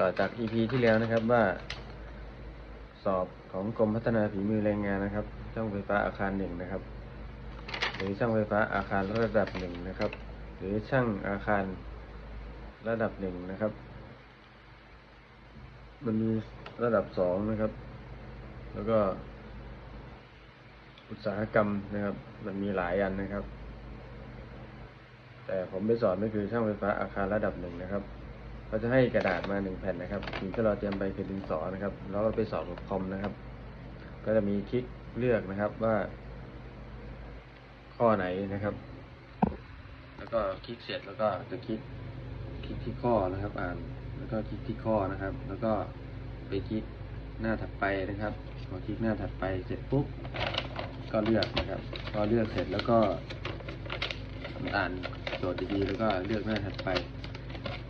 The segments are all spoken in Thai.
ต่อจาก EP ที่แล้วนะครับว่า สอบของกรมพัฒนาฝีมือแรงงานนะครับช่างไฟฟ้าอาคารหนึ่งนะครับ หรือช่างไฟฟ้าอาคารระดับหนึ่งนะครับ หรือช่างอาคารระดับหนึ่งนะครับ มันมีระดับสองนะครับ แล้วก็อุตสาหกรรมนะครับ มันมีหลายอันนะครับ แต่ผมไปสอนก็คือช่างไฟฟ้าอาคารระดับหนึ่งนะครับ เขาจะให้กระดาษมาหนึ่งแผ่นนะครับสิ่งที่เราเตรียมไปคือดินสอนะครับ แล้วก็ไปสอบกับคอมนะครับ ก็จะมีคลิกเลือกนะครับว่า ข้อไหนนะครับ แล้วก็คลิกเสร็จแล้วก็จะคลิกคลิกที่ข้อนะครับ อ่าน แล้วก็คลิกที่ข้อนะครับ แล้วก็ไปคลิกหน้าถัดไปนะครับพอคลิกหน้าถัดไปเสร็จปุ๊บก็เลือกนะครับ พอเลือกเสร็จแล้วก็อ่านโจทย์ดีๆแล้วก็เลือกหน้าถัดไป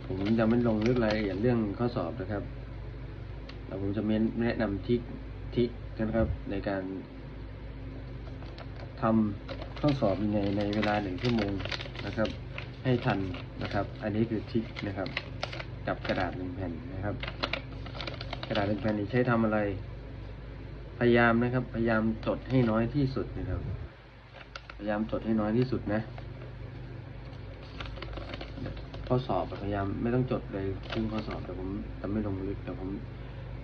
ผมจะไม่ลงลึกรายละเอียดเรื่องข้อสอบนะครับแล้วผมจะเน้นแนะนำทิกทิกนะครับในการทำข้อสอบยังไงในเวลาหนึ่งชั่วโมงนะครับ ให้ทันนะครับ อันนี้คือทิกนะครับ กับกระดาษหนึ่งแผ่นนะครับ กระดาษหนึ่งแผ่นนี้ใช้ทำอะไร พยายามนะครับ พยายามจดให้น้อยที่สุดนะครับ พยายามจดให้น้อยที่สุดนะ ข้อสอบพยายามไม่ต้องจดเลยซึ่งข้อสอบแต่ผมจะไม่ลงลึกแต่ผม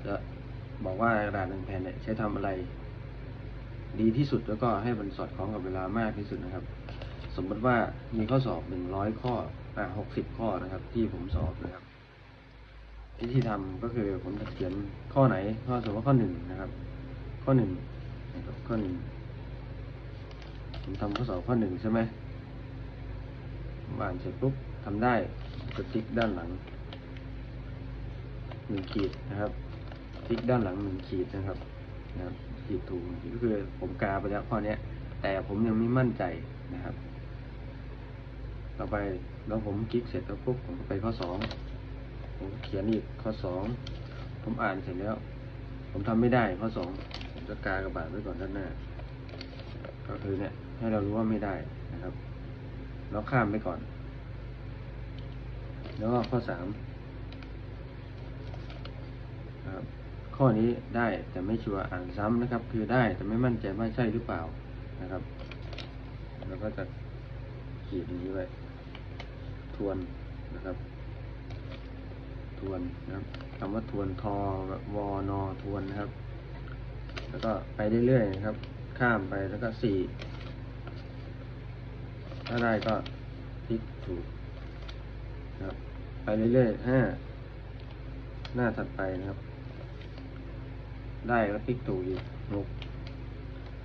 จะบอกว่ากระดาษหนึ่งแผ่นเนี่ยใช้ทำอะไร ดีที่สุดแล้วก็ให้มันสอดคล้องกับเวลามากที่สุดนะครับ สมมติว่ามีข้อสอบหนึ่งร้อยข้ออะหกสิบข้อนะครับ ที่ผมสอบนะครับวิธีทำก็คือผมจะเขียนข้อไหน ข้อสมมติว่าข้อหนึ่งนะครับ ข้อหนึ่งข้อหนึ่งผมทำข้อสอบข้อหนึ่งใช่ไหม ผมอ่านเสร็จปุ๊บทำได้กดติ๊กด้านหลังหนึ่งขีดนะครับ ติ๊กด้านหลังหนึ่งขีดนะครับนะครับขีดถูกก็คือผมกาไปแล้วข้อเนี้ยแต่ผมยังไม่มั่นใจนะครับ ต่อไปแล้วผมคลิกเสร็จแล้วปุ๊บผมไปข้อสองผมเขียนอีกข้อสองผมอ่านเสร็จแล้ว ผมทำไม่ได้ข้อสองผมจะกากระบาดไว้ก่อนด้านหน้า ก็คือเนี่ยให้เรารู้ว่าไม่ได้นะครับ แล้วข้ามไปก่อน แล้วก็ข้อสามครับข้อนี้ได้แต่ไม่ชัวร์อ่านซ้ำนะครับ คือได้แต่ไม่มั่นใจว่าใช่หรือเปล่านะครับแล้วก็จะขีดนี้ไว้ทวนนะครับ ทวนนะครับคำว่าทวนทอวอนอทวนนะครับ แล้วก็ไปเรื่อยๆนะครับ ข้ามไปแล้วก็สี่ ถ้าได้ก็พลิกถูกนะครับไปเรื่อยๆห้าหน้าถัดไปนะครับ ได้ก็พลิกถูกอีกหก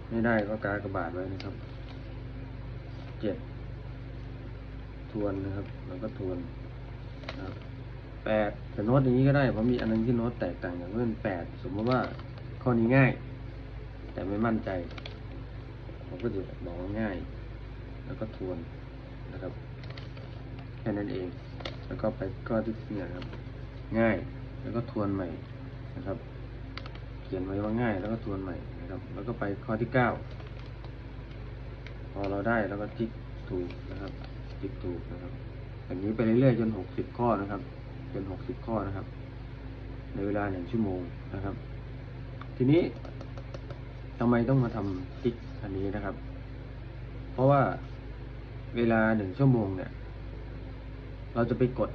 ไม่ได้ก็กากระบาดไว้นะครับเจ็ดทวนนะครับ แล้วก็ทวนนะครับแปดแต่โน้ตอย่างนี้ก็ได้เพราะมีอันนึงที่โน้ตแตกต่างอย่างเช่นแปดสมมติว่าข้อนี้ง่าย แต่ไม่มั่นใจผมก็จะบอกว่าง่าย แล้วก็ทวนนะครับ แค่นั้นเอง แล้วก็ไปข้อที่เนี่ยครับ ง่าย แล้วก็ทวนใหม่นะครับ เขียนไว้ว่าง่าย แล้วก็ทวนใหม่นะครับ แล้วก็ไปข้อที่เก้าพอเราได้แล้วก็ติ๊กถูกนะครับ ติ๊กถูกนะครับอย่างนี้ไปเรื่อยๆจนหกสิบข้อนะครับ จนหกสิบข้อนะครับ ในเวลาหนึ่งชั่วโมงนะครับ ทีนี้ทำไมต้องมาทำติ๊กอันนี้นะครับ เพราะว่า เวลาหนึ่งชั่วโมงเนี่ย เราจะไปกด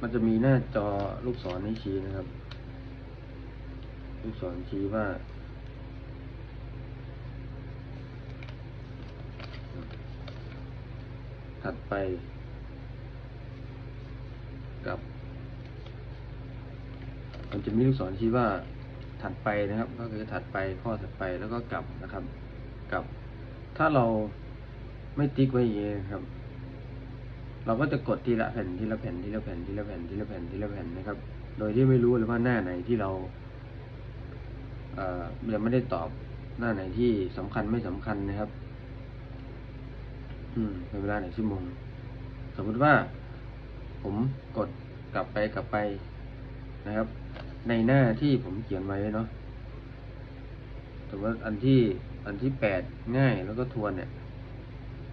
มันจะมีหน้าจอลูกศรให้ชี้นะครับ ลูกศรชี้ว่า ถัดไป กับ มันจะมีลูกศรชี้ว่าถัดไปนะครับ ก็คือถัดไปข้อถัดไปแล้วก็กลับนะครับ กลับ ถ้าเรา ไม่ติ๊กไว้อย่างนี้นะครับ เราก็จะกดทีละแผ่นทีละแผ่นทีละแผ่นทีละแผ่นทีละแผ่นทีละแผ่นนะครับ โดยที่ไม่รู้เลยว่าหน้าไหนที่เราเอ่อยังไม่ได้ตอบหน้าไหนที่สำคัญไม่สำคัญนะครับ อืมเป็นเวลาหนึ่งชั่วโมงสมมติว่า ผมกดกลับไปกลับไปนะครับ ในหน้าที่ผมเขียนไว้เนาะสมมติว่าอันที่อันที่แปดง่ายแล้วก็ทวนเนี่ย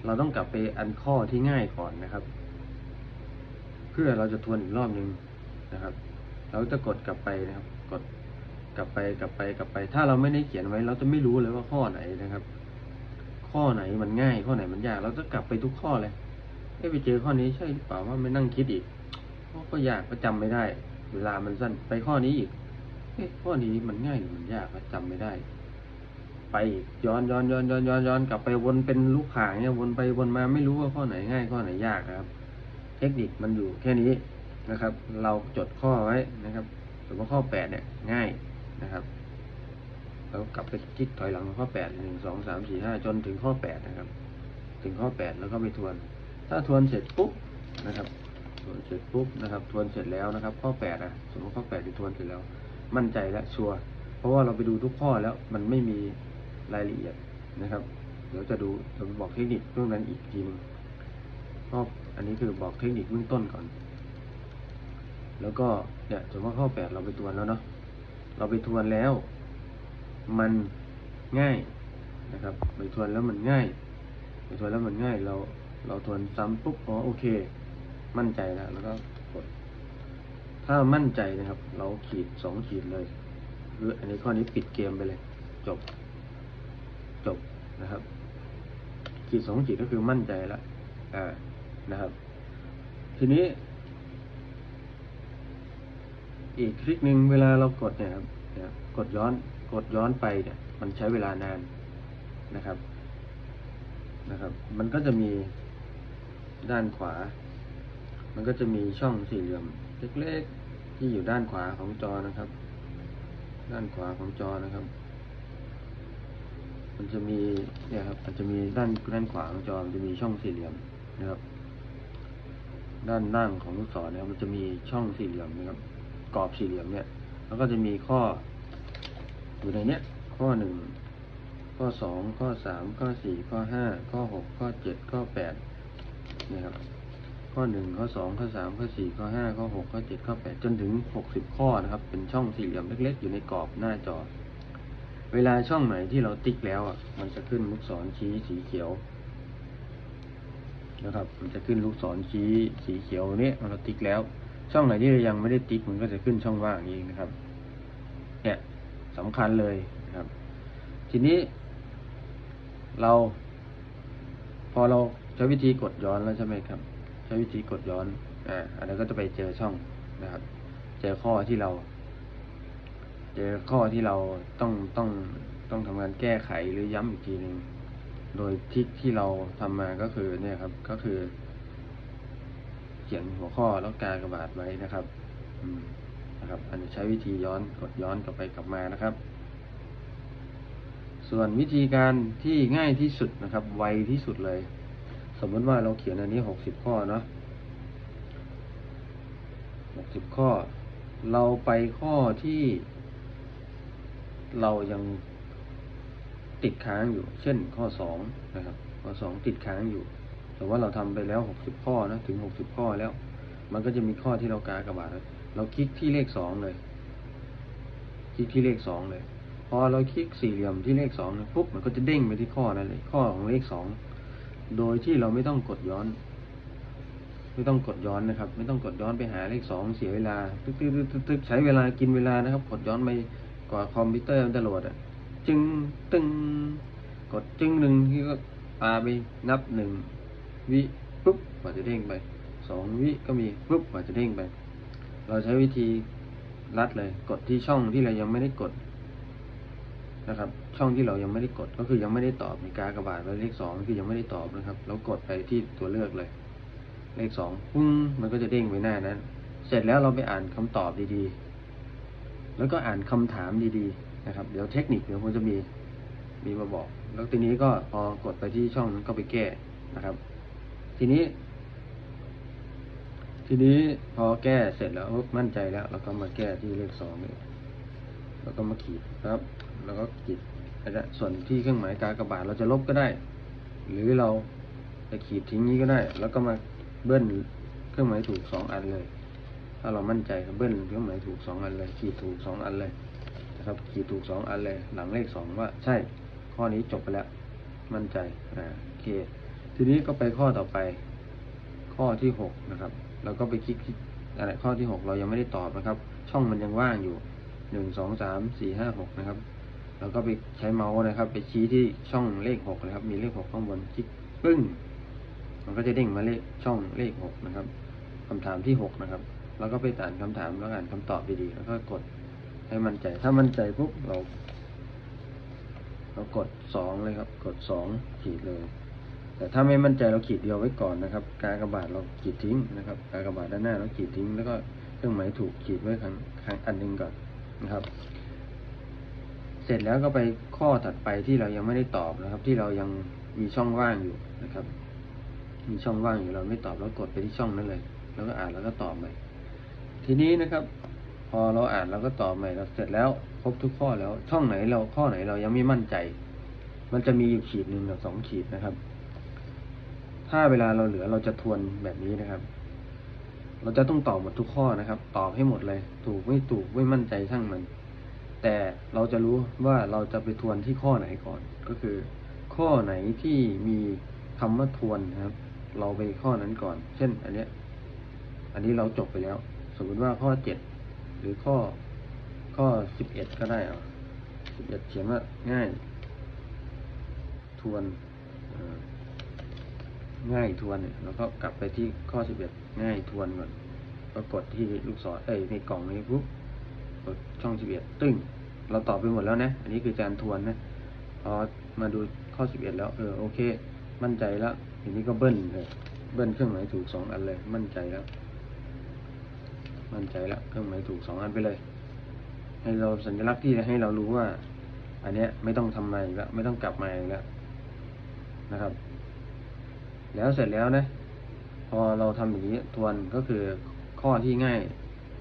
เราต้องกลับไปอันข้อที่ง่ายก่อนนะครับ เพื่อเราจะทวนอีกรอบหนึ่งนะครับ เราจะกดกลับไปนะครับ กดกลับไปกลับไปกลับไป ถ้าเราไม่ได้เขียนไว้ เราจะไม่รู้เลยว่าข้อไหนนะครับ ข้อไหนมันง่ายข้อไหนมันยาก เราจะกลับไปทุกข้อเลยเอ้ไปเจอข้อนี้ใช่หรือเปล่าว่าไม่นั่งคิดอีกเพราะก็ยากก็จำไม่ได้ เวลามันสั้นไปข้อนี้อีกข้อนี้มันง่ายหรือมันยากก็จำไม่ได้ ไปอีกย้อนย้อนย้อนย้อนย้อนย้อนกลับไปวนเป็นลูกข่างเนี่ยวนไปวนมาไม่รู้ว่าข้อไหนง่ายข้อไหนยากนะครับ เทคนิคมันอยู่แค่นี้นะครับ เราจดข้อไว้นะครับสมมติข้อแปดเนี่ยง่ายนะครับเรากลับไปคลิกถอยหลังข้อแปดหนึ่งสองสามสี่ห้าจนถึงข้อแปดนะครับ ถึงข้อแปดแล้วก็ไปทวน ถ้าทวนเสร็จปุ๊บนะครับทวนเสร็จปุ๊บนะครับ ทวนเสร็จแล้วนะครับ ข้อแปดนะสมมติข้อแปดที่ทวนเสร็จแล้ว มั่นใจและชัวร์เพราะว่าเราไปดูทุกข้อแล้วมันไม่มี รายละเอียดนะครับ เดี๋ยวจะดูจะบอกเทคนิคเรื่องนั้นอีกทีนึงก็อันนี้คือบอกเทคนิคเบื้องต้นก่อน แล้วก็เนี่ยสมมติว่าข้อแปดเราไปทวนแล้วเนาะเราไปทวนแล้ว มันง่ายนะครับไปทวนแล้วมันง่ายไปทวนแล้วมันง่าย เราเราทวนซ้ำปุ๊บอ๋อโอเค มั่นใจแล้วแล้วก็กดถ้ามั่นใจนะครับ เราขีดสองขีดเลย หรืออันนี้ข้อนี้ปิดเกมไปเลย จบ จบนะครับขีดสองขีดก็คือมั่นใจแล้วอ่านะครับ ทีนี้ อีกทริคหนึ่งเวลาเรากดเนี่ยครับกดย้อนกดย้อนไปเนี่ย มันใช้เวลานานนะครับนะครับ มันก็จะมีด้านขวา มันก็จะมีช่องสี่เหลี่ยมเล็กๆที่อยู่ด้านขวาของจอนะครับ ด้านขวาของจอนะครับ มันจะมีเนี่ยครับมันจะมีด้านด้านขวาของจอมันจะมีช่องสี่เหลี่ยมนะครับ ด้านล่างของลูกศรนะครับมันจะมีช่องสี่เหลี่ยมนะครับ กรอบสี่เหลี่ยมเนี่ยแล้วก็จะมีข้ออยู่ในเนี้ยข้อหนึ่งข้อสองข้อสามข้อสี่ข้อห้าข้อหกข้อเจ็ดข้อแปดเนี่ยครับข้อหนึ่งข้อสองข้อสามข้อสี่ข้อห้าข้อหกข้อเจ็ดข้อแปดจนถึงหกสิบข้อนะครับ เป็นช่องสี่เหลี่ยมเล็ก ๆ อยู่ในกรอบหน้าจอ เวลาช่องไหนที่เราติ๊กแล้วอะ มันจะขึ้นลูกศรชี้สีเขียวนะครับ มันจะขึ้นลูกศรชี้สีเขียวเนี่ยเราติ๊กแล้ว ช่องไหนที่เรายังไม่ได้ติ๊กมันก็จะขึ้นช่องว่างนี้นะครับ เนี่ยสำคัญเลยนะครับ ทีนี้ เรา พอเราใช้วิธีกดย้อนแล้วใช่ไหมครับ ใช้วิธีกดย้อนอ่าอันนั้นก็จะไปเจอช่องนะครับ เจอข้อที่เรา เจอข้อที่เราต้องต้องต้องทำงานแก้ไขหรือย้ำอีกทีหนึ่งโดยที่ที่เราทำมาก็คือเนี่ยครับ ก็คือ เขียนหัวข้อแล้วกากระบาดไว้นะครับ อืมนะครับอันนี้ใช้วิธีย้อนกดย้อนกลับไปกลับมานะครับ ส่วนวิธีการที่ง่ายที่สุดนะครับ ไวที่สุดเลย สมมติว่าเราเขียนอันนี้หกสิบข้อเนาะหกสิบข้อ เราไปข้อที่ เรายังติดค้างอยู่ เช่นข้อสองนะครับ ข้อสองติดค้างอยู่ แต่ว่าเราทำไปแล้วหกสิบข้อนะถึงหกสิบข้อแล้ว มันก็จะมีข้อที่เรากากระบาดไว้เราคลิกที่เลขสองเลย คลิกที่เลขสองเลย พอเราคลิกสี่เหลี่ยมที่เลขสองนี่ยปุ๊บมันก็จะเด้งไปที่ข้อนั้นเลยข้อของเลขสองโดยที่เราไม่ต้องกดย้อน ไม่ต้องกดย้อนนะครับ ไม่ต้องกดย้อนไปหาเลขสองเสียเวลาตึ๊กตึ๊กตึ๊กตึ๊กตึ๊กใช้เวลากินเวลานะครับ กดย้อนไป กว่าคอมพิวเตอร์มันจะโหลดอะ จึงตึงกดจึงหนึ่งที่ก็ปาไปนับหนึ่งวิปุ๊บกว่าจะเด้งไปสองวิก็มีปุ๊บกว่าจะเด้งไป เราใช้วิธีรัดเลย กดที่ช่องที่เรายังไม่ได้กดนะครับ ช่องที่เรายังไม่ได้กดก็คือยังไม่ได้ตอบในกากระบาดไว้เลขสองคือยังไม่ได้ตอบนะครับแล้วกดไปที่ตัวเลือกเลย เลขสองมันก็จะเด้งไปหน้านั้น เสร็จแล้วเราไปอ่านคำตอบดีๆ แล้วก็อ่านคำถามดีๆนะครับ เดี๋ยวเทคนิคเดี๋ยวผมจะมีมีมาบอก แล้วทีนี้ก็พอกดไปที่ช่องนั้นก็ไปแก้นะครับ ทีนี้ ทีนี้พอแก้เสร็จแล้วมั่นใจแล้วเราก็มาแก้ที่เลขสองนี่แล้วก็มาขีดครับ แล้วก็ขีดอาจจะส่วนที่เครื่องหมายกากบาทเราจะลบก็ได้ หรือเราจะขีดทิ้งนี้ก็ได้ แล้วก็มาเบิ้ลเครื่องหมายถูกสองอันเลย ถ้าเรามั่นใจเบิ้ลเครื่องหมายถูกสองอันเลยขีดถูกสองอันเลยนะครับขีดถูกสองอันเลย หลังเลขสองว่าใช่ข้อนี้จบไปแล้ว มั่นใจอ่าโอเค ทีนี้ก็ไปข้อต่อไป ข้อที่หกนะครับ แล้วก็ไปคลิกที่อะไรข้อที่หกเรายังไม่ได้ตอบนะครับ ช่องมันยังว่างอยู่หนึ่งสองสามสี่ห้าหกนะครับ แล้วก็ไปใช้เมาส์นะครับ ไปชี้ที่ช่องเลขหกนะครับ มีเลขหกข้างบนคลิกปึ้งมันก็จะเด้งมาเลขช่องเลขหกนะครับคำถามที่หกนะครับ แล้วก็ไปอ่านคำถามแล้วอ่านคำตอบดีๆแล้วก็กดให้มั่นใจ ถ้ามั่นใจปุ๊บเราเรากดสองเลยครับ กดสองขีดเลย แต่ถ้าไม่มั่นใจเราขีดเดียวไว้ก่อนนะครับ กากระบาทเราขีดทิ้งนะครับ กากระบาทด้านหน้าเราขีดทิ้ง แล้วก็เครื่องหมายถูกขีดไว้ข้างข้งอันหนึงก่อนนะครับ เสร็จแล้วก็ไปข้อถัดไปที่เรายังไม่ได้ตอบนะครับ ที่เรายังมีช่องว่างอยู่นะครับ มีช่องว่างอยู่เราไม่ตอบแล้วกดไปที่ช่องนั้นเลย แล้วก็อ่านแล้วก็ตอบใหม่ ทีนี้นะครับ พอเราอ่านแล้วก็ตอบใหม่เราเสร็จแล้วครบทุกข้อแล้วช่องไหนเราข้อไหนเรายังไม่มั่นใจ มันจะมีอยู่ขีดหนึ่งกับสองขีดนะครับ ถ้าเวลาเราเหลือเราจะทวนแบบนี้นะครับ เราจะต้องตอบหมดทุกข้อนะครับ ตอบให้หมดเลย ถูกไม่ถูกไม่มั่นใจช่างมัน แต่เราจะรู้ว่าเราจะไปทวนที่ข้อไหนก่อน ก็คือ ข้อไหนที่มีคำว่าทวนนะครับ เราไปข้อนั้นก่อน เช่น อันเนี้ย อันนี้เราจบไปแล้ว สมมติว่าข้อเจ็ดหรือข้อข้อสิบเอ็ดก็ได้เอาสิบเอ็ดเขียนว่าง่าย ทวนง่ายทวนเนี่ยแล้วก็กลับไปที่ข้อสิบเอ็ดง่ายทวนก่อนก็กดที่ลูกศรเอ้ยในกล่องนี้ปุ๊บกดช่องสิบเอ็ดตึ้งเราตอบไปหมดแล้วนะ อันนี้คือการทวนนะพอมาดูข้อสิบเอ็ดแล้วเออโอเค มั่นใจแล้วทีนี้ก็เบิ้ลเลยเบิ้ลเครื่องหมายถูกสองอันเลยมั่นใจแล้ว มั่นใจแล้วเครื่องหมายถูกสองอันไปเลย ให้เราสัญลักษณ์ที่ให้เรารู้ว่า อันเนี้ยไม่ต้องทำใหม่อีกแล้วไม่ต้องกลับมาอีกแล้วนะครับ แล้วเสร็จแล้วนะ พอเราทำอย่างนี้ทวนก็คือข้อที่ง่าย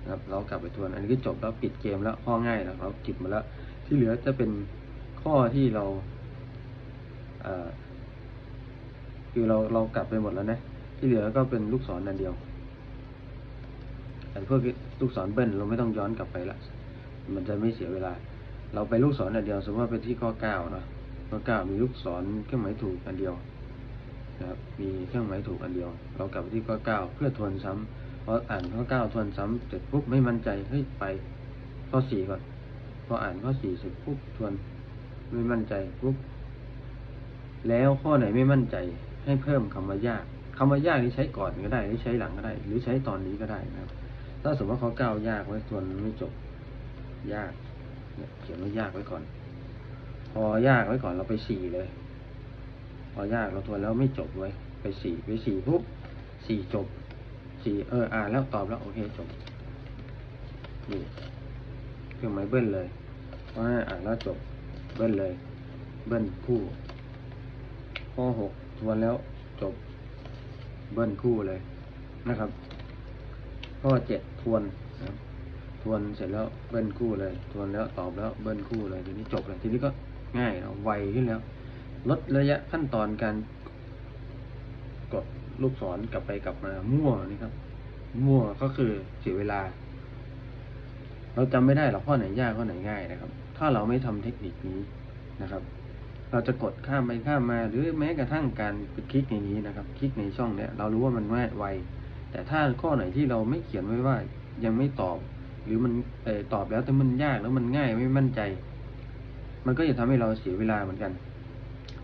นะครับ เรากลับไปทวน อันนี้ก็จบแล้วปิดเกมแล้วข้อง่ายแล้วเราจิบมาแล้วที่เหลือจะเป็นข้อที่เราคือเราเรากลับไปหมดแล้วนะ ที่เหลือก็เป็นลูกศรนันเดียว แต่พวกลูกศรเบิ้ลเราไม่ต้องย้อนกลับไปละ มันจะไม่เสียเวลา เราไปลูกศรอันเดียว สมมติว่าไปที่ข้อเก้าเนาะข้อเก้ามีลูกศรเครื่องหมายถูกอันเดียวนะครับ มีเครื่องหมายถูกอันเดียว เรากลับไปที่ข้อเก้าเพื่อทวนซ้ำพออ่านข้อเก้าทวนซ้ำเสร็จปุ๊บไม่มั่นใจเฮ้ยไปข้อสี่ก่อน พออ่านข้อสี่เสร็จปุ๊บทวนไม่มั่นใจปุ๊บแล้วข้อไหนไม่มั่นใจให้เพิ่มคำว่ายากคำว่ายากนี่ใช้ก่อนก็ได้หรือใช้หลังก็ได้ หรือใช้ตอนนี้ก็ได้นะครับ ถ้าสมมติว่าข้อเก้ายากไว้ทวนไม่จบ ยากเนี่ยเขียนว่ายากไว้ก่อน พอยากไว้ก่อนเราไปสี่เลย พอยากเราทวนแล้วไม่จบไว้ไปสี่ไปสี่ปุ๊บสี่จบสี่เอออ่านแล้วตอบแล้วโอเคจบนี่เครื่องหมายเบิ้ลเลยว่าอ่านแล้วจบเบิ้ลเลย เบิ้ลคู่ข้อหกทวนแล้วจบเบิ้ลคู่เลยนะครับ ข้อเจ็ดทวนนะครับทวนเสร็จแล้วเบิ้ลคู่เลย ทวนแล้วตอบแล้วเบิ้ลคู่เลยทีนี้จบเลยทีนี้ก็ง่ายแล้วไวขึ้นแล้ว ลดระยะขั้นตอนการกดลูกศรกลับไปกลับมามั่วนี่ครับ มั่วก็คือเสียเวลา เราจำไม่ได้หรอกข้อไหนยากข้อไหนง่ายนะครับ ถ้าเราไม่ทำเทคนิคนี้นะครับ เราจะกดข้ามไปข้ามมาหรือแม้กระทั่งการคลิกในนี้นะครับ คลิกในช่องเนี้ยเรารู้ว่ามันง่ายไว แต่ถ้าข้อไหนที่เราไม่เขียนไว้ว่ายังไม่ตอบ หรือมันอตอบแล้วแต่มันยากแล้วมันง่ายไม่มั่นใจ มันก็จะทำให้เราเสียเวลาเหมือนกัน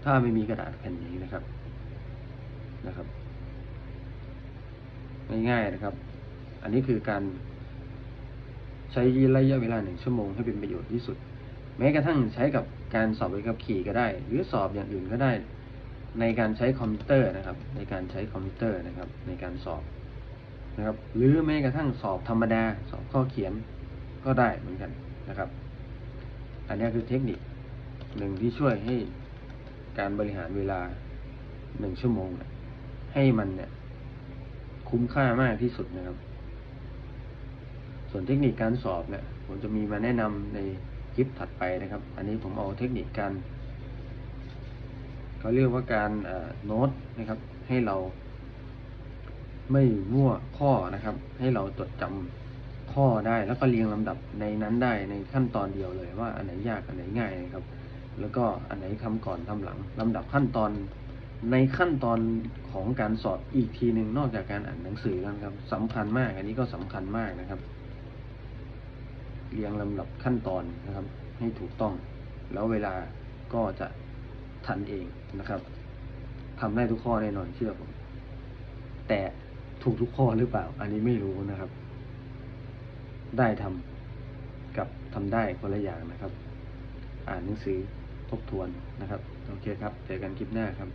ถ้าไม่มีกระดาษแผ่นนี้นะครับนะครับง่ายๆนะครับ อันนี้คือการใช้ระยะเวลาหนึ่งชั่วโมงให้เป็นประโยชน์ที่สุด แม้กระทั่งใช้กับการสอบใบขับขี่ก็ได้ หรือสอบอย่างอื่นก็ได้ ในการใช้คอมพิวเตอร์นะครับ ในการใช้คอมพิวเตอร์นะครับ ในการสอบ นะครับ หรือแม้กระทั่งสอบธรรมดา สอบข้อเขียนก็ได้เหมือนกันนะครับ อันนี้คือเทคนิคหนึ่งที่ช่วยให้การบริหารเวลาหนึ่งชั่วโมงเนี่ยให้มันเนี่ย คุ้มค่ามากที่สุดนะครับ ส่วนเทคนิคการสอบเนี่ย ผมจะมีมาแนะนำในคลิปถัดไปนะครับ อันนี้ผมเอาเทคนิคการเขาเรียกว่าการโน้ตนะครับ ให้เรา ไม่มั่วข้อนะครับ ให้เราจดจำข้อได้แล้วก็เรียงลำดับในนั้นได้ในขั้นตอนเดียวเลยว่าอันไหนยากอันไหนง่ายนะครับ แล้วก็อันไหนทำก่อนทำหลังลำดับขั้นตอนในขั้นตอนของการสอบอีกทีหนึ่งนอกจากการอ่านหนังสือแล้วครับสำคัญมากอันนี้ก็สำคัญมากนะครับ เรียงลำดับขั้นตอนนะครับ ให้ถูกต้อง แล้วเวลาก็จะทันเองนะครับทำได้ทุกข้อแน่นอนเชื่อผมแต่ ถูกทุกข้อหรือเปล่า อันนี้ไม่รู้นะครับ ได้ทำกับทำได้คนละอย่างนะครับ อ่านหนังสือทบทวนนะครับ โอเคครับ เจอกันคลิปหน้าครับ